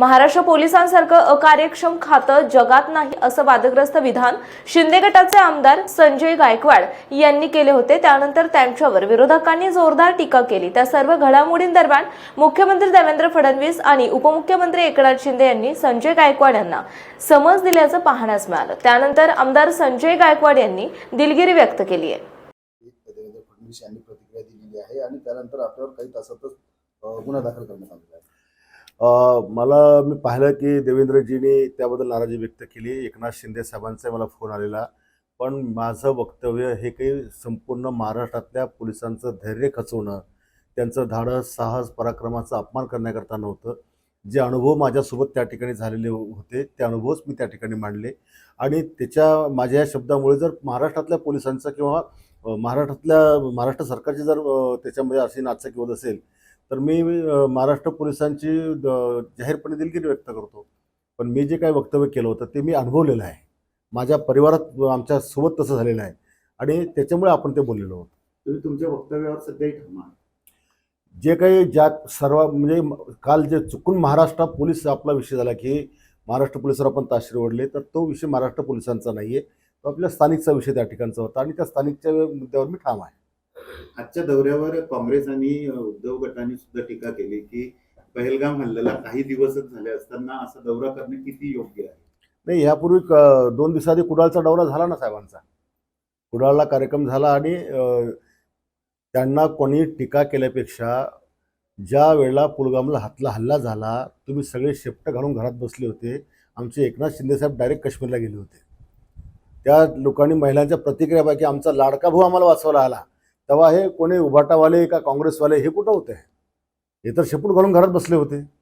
महाराष्ट्र पोलिसांसारखं अकार्यक्षम खातं जगात नाही असं वादग्रस्त विधान शिंदे गटाचे आमदार संजय गायकवाड यांनी केले होते. त्यानंतर त्यांच्यावर विरोधकांनी जोरदार टीका केली. त्या सर्व घडामोडींदरम्यान मुख्यमंत्री देवेंद्र फडणवीस आणि उपमुख्यमंत्री एकनाथ शिंदे यांनी संजय गायकवाड यांना समज दिल्याचं पाहण्यास मिळालं. त्यानंतर आमदार संजय गायकवाड यांनी दिलगिरी व्यक्त केली आहे. यांनी प्रतिक्रिया दिलेली आहे आणि त्यानंतर आपल्यावर काही तासातच गुन्हा दाखल करण्यात आलेला आहे. मला मी पाहिलं की देवेंद्रजींनी त्याबद्दल नाराजी व्यक्त केली. एकनाथ शिंदे साहेबांचा मला फोन आलेला. पण माझं वक्तव्य हे काही संपूर्ण महाराष्ट्रातल्या पोलिसांचं धैर्य खचवणं त्यांचं धाडस साहस पराक्रमाचा अपमान करण्याकरता नव्हतं. जे अनुभव माझ्यासोबत त्या ठिकाणी झालेले होते ते अनुभवच मी त्या ठिकाणी मांडले. आणि त्याच्या माझ्या या शब्दामुळे जर महाराष्ट्रातल्या पोलिसांचं किंवा महाराष्ट्रातल्या महाराष्ट्र सरकारची जर त्याच्यामध्ये अशी नाचक होत असेल तर मी महाराष्ट्र पोलिसांची द- जाहीरपणे दिलगिरी व्यक्त करतो. पण मी जे काही वक्तव्य केलं होतं ते मी अनुभवलेलं आहे. माझ्या परिवारात आमच्यासोबत तसं झालेलं आहे. आणि त्याच्यामुळे आपण ते बोललेलो आहोत. तुम्ही तुमच्या वक्तव्यावर सध्याही. जे काही ज्या सर्व म्हणजे काल जे चुकून महाराष्ट्र पोलीस आपला विषय झाला की महाराष्ट्र पोलिसावर आपण ताशेर ओढले तर तो विषय महाराष्ट्र पोलिसांचा नाही आहे तो आपल्या स्थानिकचा विषय त्या ठिकाणचा होता आणि त्या स्थानिकच्या मुद्द्यावर मी ठाम आहे. आजच्या दौऱ्यावर काँग्रेस आणि उद्धव गटाने सुद्धा टीका केली की पहलगाम हल्ल्याला काही दिवसच झाले असताना असा दौरा करणे किती योग्य आहे? नाही यापूर्वी दोन दिवसाआधी कुडाळचा दौरा झाला ना साहेबांचा. कुडाळला कार्यक्रम झाला आणि त्यांना कोणी टीका केल्यापेक्षा ज्या वेळेला पुलगामला हातला हल्ला झाला तुम्ही सगळे शेपटं घालून घरात बसले होते. आमचे एकनाथ शिंदेसाहेब डायरेक्ट काश्मीरला गेले होते. त्या लोकांनी महिलांच्या प्रतिक्रिया पाहिजे आमचा लाडका भाऊ आम्हाला वाचवायला आला. तेव्हा हे कोणी उभाटावाले का काँग्रेसवाले हे कुठं होते? हे तर शेपूट घालून घरात बसले होते.